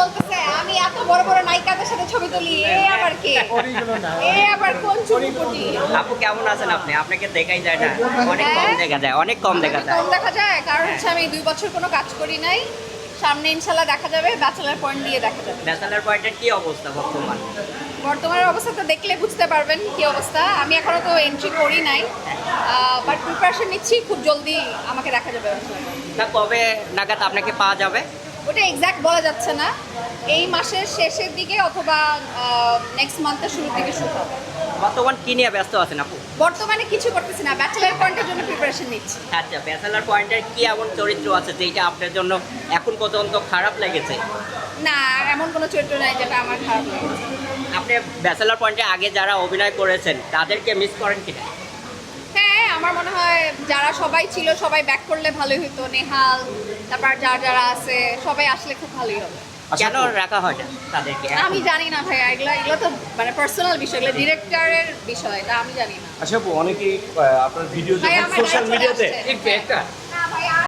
বলতেছে আমি এত বড় বড় নায়িকাদের সাথে ছবি তুলি এ আবার কে? এ আবার কোন চুপিপুটি আপু কেমন আছেন আপনি? আপনাকে দেখাই যায় না। অনেক কম হ্যাঁ। দেখা যায় অনেক কম দেখা যায়। কম দেখা যায় কারণ হচ্ছে আমি দুই বছর কোনো কাজ করি নাই। সামনে ইনশাল্লাহ দেখা যাবে ব্যাচেলার পয়েন্ট দিয়ে দেখা যাবে। ব্যাচেলার পয়েন্টের কি অবস্থা বর্তমান? বর্তমানের অবস্থা তো দেখলে বুঝতে পারবেন কি অবস্থা। আমি এখনও তো এন্ট্রি করি নাই। বাট প্রিপারেশন নিচ্ছি খুব জলদি আমাকে দেখা যাবে। না কবে নাগাদ আপনাকে পাওয়া যাবে? ওটা এক্স্যাক্ট বলা যাচ্ছে না। এই মাসের শেষের দিকে অথবা নেক্সট মান্থের শুরুর দিকে শুরু হবে। বর্তমান কি নিয়ে ব্যস্ত আছেন আপু? বর্তমানে কিছু করতেছি না। ব্যাচেলার পয়েন্টের জন্য প্রিপারেশন নিচ্ছি। আচ্ছা ব্যাচেলার পয়েন্টের কি এমন চরিত্র আছে যেটা আপনার জন্য এখন পর্যন্ত খারাপ লেগেছে? না এমন কোনো চরিত্র নাই যেটা আমার খারাপ লাগে আপনি ব্যাচেলার পয়েন্টে আগে যারা অভিনয় করেছেন তাদেরকে মিস করেন কিনা? আমার মনে হয় যারা সবাই ছিল সবাই ব্যাক করলে ভালোই হতো নেহাল তারপর যারা যারা আছে সবাই আসলে খুব ভালোই হবে। কেন রাখা হয় না তাদেরকে? আমি জানি না ভাই এগুলো এগুলো তো মানে পার্সোনাল বিষয় এগুলো ডিরেক্টরের বিষয় এটা আমি জানি না। আচ্ছা অনেকেই আপনার ভিডিও সোশ্যাল মিডিয়াতে একটা।